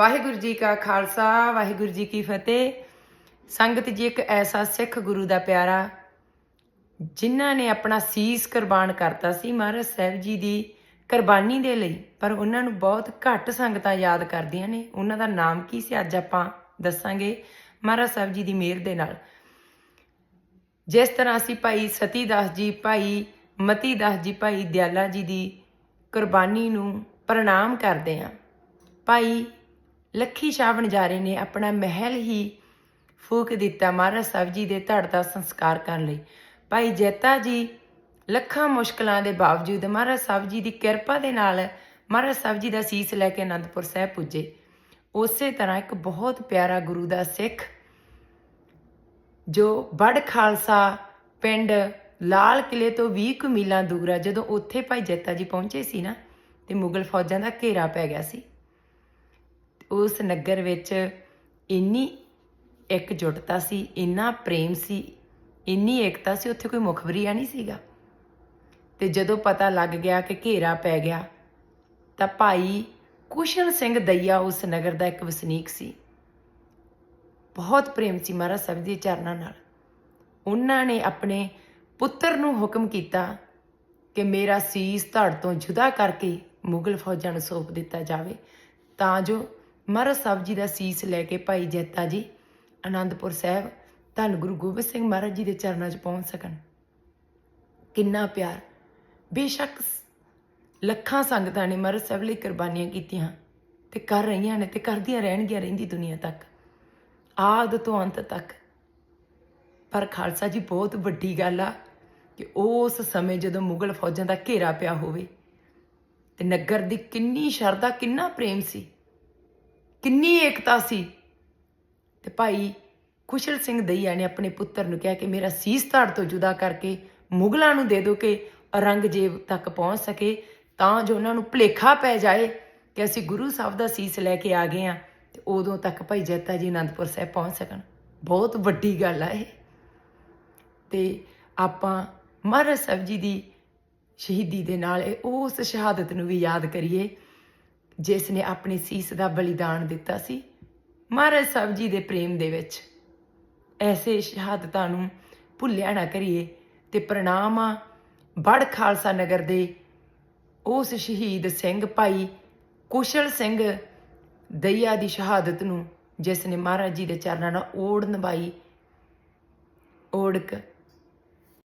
ਵਾਹਿਗੁਰੂ ਜੀ ਕਾ ਖਾਲਸਾ, ਵਾਹਿਗੁਰੂ ਜੀ ਕੀ ਫਤਿਹ। ਸੰਗਤ ਜੀ, ਇੱਕ ਐਸਾ ਸਿੱਖ ਗੁਰੂ ਦਾ ਪਿਆਰਾ, ਜਿਨ੍ਹਾਂ ਨੇ ਆਪਣਾ ਸੀਸ ਕੁਰਬਾਨ ਕਰਤਾ ਸੀ, ਮਹਾਰਾਜ ਸਾਹਿਬ ਜੀ ਦੀ ਕੁਰਬਾਨੀ ਦੇ ਲਈ। ਪਰ ਉਹਨਾਂ ਨੂੰ ਬਹੁਤ ਘੱਟ ਸੰਗਤਾਂ ਯਾਦ ਕਰਦੀਆਂ ਨੇ। ਉਹਨਾਂ ਦਾ ਨਾਮ ਕੀ ਸੀ, ਅੱਜ ਆਪਾਂ ਦੱਸਾਂਗੇ ਮਹਾਰਾਜ ਸਾਹਿਬ ਜੀ ਦੀ ਮਿਹਰ ਦੇ ਨਾਲ। ਜਿਸ ਤਰ੍ਹਾਂ ਅਸੀਂ ਭਾਈ ਸਤੀ ਦਾਸ ਜੀ, ਭਾਈ ਮਤੀ ਦਾਸ ਜੀ, ਭਾਈ ਦਿਆਲਾ ਜੀ ਦੀ ਕੁਰਬਾਨੀ ਨੂੰ ਪ੍ਰਣਾਮ ਕਰਦੇ ਹਾਂ। ਭਾਈ ਲੱਖੀ ਸ਼ਾਹ ਵਣਜਾਰੇ ਨੇ ਆਪਣਾ ਮਹਿਲ ਹੀ ਫੂਕ ਦਿੱਤਾ ਮਹਾਰਾਜ ਸਾਹਿਬ ਜੀ ਦੇ ਧੜ ਦਾ ਸੰਸਕਾਰ ਕਰਨ ਲਈ। ਭਾਈ ਜੈਤਾ ਜੀ, ਲੱਖਾਂ ਮੁਸ਼ਕਲਾਂ ਦੇ ਬਾਵਜੂਦ ਮਹਾਰਾਜ ਸਾਹਿਬ ਜੀ ਦੀ ਕਿਰਪਾ ਦੇ ਨਾਲ ਮਹਾਰਾਜ ਸਾਹਿਬ ਜੀ ਦਾ ਸੀਸ ਲੈ ਕੇ ਅਨੰਦਪੁਰ ਸਾਹਿਬ ਪੁੱਜੇ। ਉਸੇ ਤਰ੍ਹਾਂ ਇੱਕ ਬਹੁਤ ਪਿਆਰਾ ਗੁਰੂ ਦਾ ਸਿੱਖ, ਜੋ ਬੜ ਖਾਲਸਾ ਪਿੰਡ ਲਾਲ ਕਿਲੇ ਤੋਂ 20 ਕੁ ਮੀਲਾਂ ਦੂਰ ਆ, ਜਦੋਂ ਉੱਥੇ ਭਾਈ ਜੈਤਾ ਜੀ ਪਹੁੰਚੇ ਸੀ ਨਾ, ਤੇ ਮੁਗਲ ਫੌਜਾਂ ਦਾ ਘੇਰਾ ਪੈ ਗਿਆ ਸੀ। ਉਸ ਨਗਰ ਵਿੱਚ ਇੰਨੀ ਇਕਜੁੱਟਤਾ ਸੀ, ਇੰਨਾ ਪ੍ਰੇਮ ਸੀ, ਇੰਨੀ ਏਕਤਾ ਸੀ, ਉੱਥੇ ਕੋਈ ਮੁਖਬਰੀਆ ਨਹੀਂ ਸੀਗਾ। ਤੇ ਜਦੋਂ ਪਤਾ ਲੱਗ ਗਿਆ ਕਿ ਘੇਰਾ ਪੈ ਗਿਆ, ਤਾਂ ਭਾਈ ਕੁਸ਼ਲ ਸਿੰਘ ਦਈਆ ਉਸ ਨਗਰ ਦਾ ਇੱਕ ਵਸਨੀਕ ਸੀ। ਬਹੁਤ ਪ੍ਰੇਮ ਸੀ ਮਹਾਰਾਜ ਸਾਹਿਬ ਦੇ ਚਰਨਾਂ ਨਾਲ। ਉਹਨਾਂ ਨੇ ਆਪਣੇ ਪੁੱਤਰ ਨੂੰ ਹੁਕਮ ਕੀਤਾ ਕਿ ਮੇਰਾ ਸੀਸ ਧੜ ਤੋਂ ਜੁਦਾ ਕਰਕੇ ਮੁਗਲ ਫੌਜਾਂ ਨੂੰ ਸੌਂਪ ਦਿੱਤਾ ਜਾਵੇ, ਤਾਂ ਜੋ ਮਹਾਰਾਜ ਸਾਹਿਬ ਜੀ ਦਾ ਸੀਸ ਲੈ ਕੇ ਭਾਈ ਜੈਤਾ ਜੀ ਆਨੰਦਪੁਰ ਸਾਹਿਬ, ਧੰਨ ਗੁਰੂ ਗੋਬਿੰਦ ਸਿੰਘ ਮਹਾਰਾਜ ਜੀ ਦੇ ਚਰਨਾਂ 'ਚ ਪਹੁੰਚ ਸਕਣ। ਕਿੰਨਾ ਪਿਆਰ। ਬੇਸ਼ੱਕ ਲੱਖਾਂ ਸੰਗਤਾਂ ਨੇ ਮਹਾਰਾਜ ਸਾਹਿਬ ਲਈ ਕੁਰਬਾਨੀਆਂ ਕੀਤੀਆਂ ਤੇ ਕਰ ਰਹੀਆਂ ਨੇ ਤੇ ਕਰਦੀਆਂ ਰਹਿਣਗੀਆਂ ਰਹਿੰਦੀ ਦੁਨੀਆ ਤੱਕ। ਆਦ ਤੋਂ ਅੰਤ ਤੱਕ। ਪਰ ਖਾਲਸਾ ਜੀ, ਬਹੁਤ ਵੱਡੀ ਗੱਲ ਆ ਕਿ ਉਸ ਸਮੇਂ ਜਦੋਂ ਮੁਗਲ ਫੌਜਾਂ ਦਾ ਘੇਰਾ ਪਿਆ ਹੋਵੇ ਤੇ ਨਗਰ ਦੀ ਕਿੰਨੀ ਸ਼ਰਧਾ, ਕਿੰਨਾ ਪ੍ਰੇਮ ਸੀ। ਕਿੰਨੀ ਏਕਤਾ ਸੀ। ਤੇ ਭਾਈ ਕੁਸ਼ਲ ਸਿੰਘ ਦਈਆ ਨੇ ਆਪਣੇ ਪੁੱਤਰ ਨੂੰ ਕਿਹਾ ਕਿ ਮੇਰਾ ਸੀਸ ਧੜ ਤੋਂ ਜੁਦਾ ਕਰਕੇ ਮੁਗਲਾਂ ਨੂੰ ਦੇ ਦਿਓ ਕਿ ਔਰੰਗਜ਼ੇਬ ਤੱਕ ਪਹੁੰਚ ਸਕੇ, ਤਾਂ ਜੋ ਉਹਨਾਂ ਨੂੰ ਭੁਲੇਖਾ ਪੈ ਜਾਏ ਕਿ ਅਸੀਂ ਗੁਰੂ ਸਾਹਿਬ ਦਾ ਸੀਸ ਲੈ ਕੇ ਆ ਗਏ ਆ ਤੇ ਉਦੋਂ ਤੱਕ ਭਾਈ ਜੈਤਾ ਜੀ ਅਨੰਦਪੁਰ ਸਾਹਿਬ ਪਹੁੰਚ ਸਕਣ। ਬਹੁਤ ਵੱਡੀ ਗੱਲ ਆ ਇਹ। ਤੇ ਆਪਾਂ ਮਹਾਰਾਜ ਸਾਹਿਬ ਜੀ ਦੀ ਸ਼ਹੀਦੀ ਦੇ ਨਾਲ ਉਸ ਸ਼ਹਾਦਤ ਨੂੰ ਵੀ ਯਾਦ ਕਰੀਏ। ਜਿਸ ਨੇ ਆਪਣੀ ਸੀਸ ਦਾ ਬਲੀਦਾਨ ਦਿੱਤਾ ਸੀ, ਮਹਾਰਾਜ ਸਾਹਿਬ ਜੀ ਦੇ ਪ੍ਰੇਮ ਦੇ ਵਿੱਚ। ਐਸੇ ਸ਼ਹਾਦਤਾਂ ਨੂੰ ਭੁੱਲਿਆ ਨਾ ਕਰੀਏ ਤੇ ਪ੍ਰਣਾਮ ਆ ਬੜ ਖਾਲਸਾ ਨਗਰ ਦੇ ਉਸ ਸ਼ਹੀਦ ਸਿੰਘ ਭਾਈ ਕੁਸ਼ਲ ਸਿੰਘ ਦਈਆ ਦੀ ਸ਼ਹਾਦਤ ਨੂੰ, ਜਿਸ ਨੇ ਮਹਾਰਾਜ ਜੀ ਦੇ ਚਰਨਾਂ ਨਾਲ ਓੜ ਨਿਭਾਈ ਓੜਕ